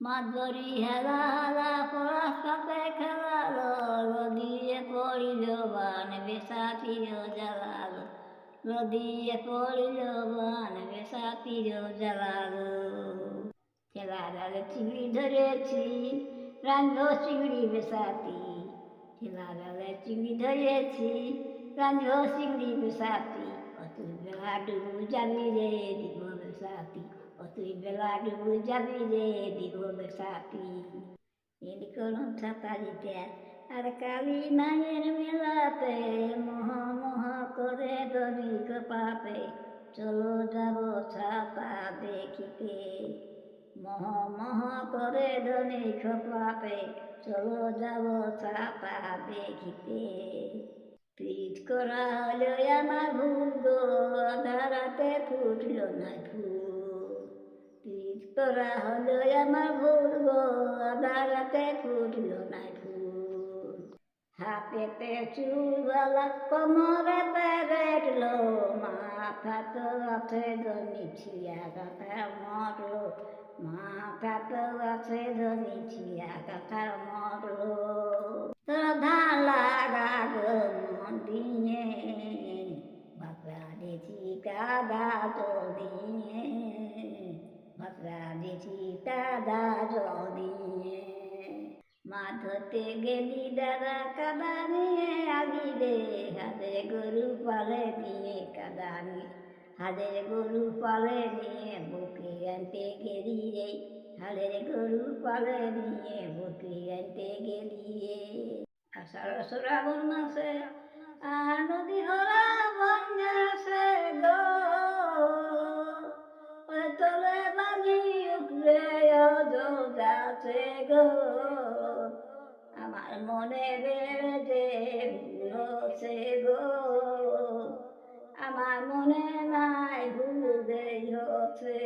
মাছ ধরি হেলা হেলা পড়ার সাথে খেলালো নদীয়ে পড়িল বান বেসাতির জ্বালালো। নদীয়ে পড়িল বান বেসাতির জ্বালালো। খেলা জালে চিংড়ি ধরেছি, রান্ধো চিংড়ি বেসাতি। খেলা জালে চিংড়ি ধরেছি, রান্ধো চিংড়ি বেসাতি। বেলা ডুবু যাবি রে দিব বেসাতি। অতুই বেলা ডুবু যাবি রে দিব এর কোনো ছাতা দিতে আর কালী মায়ের মেলাতে মহ মহ করে দড়ি কপাতে চলো যাব ছাতা দেখিতে মহ মহ করে দড়ি খপাতে চলো যাব ছাতা দেখিতে পিঠ করা হলো আমার ভুল গো ধারাতে ফুটল না ফুল করা হলো আমার ভুল গো ধারাতে ফুটল না ফুল হাতেতে চুলওয়ালা কোমরেতে রেটলো মাথা তো আছে ধনি ছিয়া কথা মরলো মাথা তো আছে ধনি ছিয়া কথা মরলো শ্রদ্ধা লাগা গো মন দিয়ে বাপরা দিছি কাদা জল কাদা জল দিয়ে মাছ গেলি দাদা কাদা নিয়ে আগি রে হাতে গরু পালে নিয়ে কাদা নিয়ে হাতের গরু পালে নিয়ে বুকে আনতে গেলি রে হালের গরু পালে নিয়ে বুকে আনতে গেলি রে। আষাঢ় শ্রাবণ মাসে আর নদী যাচ্ছে গো। আমার মনে বেড়েছে হচ্ছে গো। আমার মনে নাই ভুল হচ্ছে।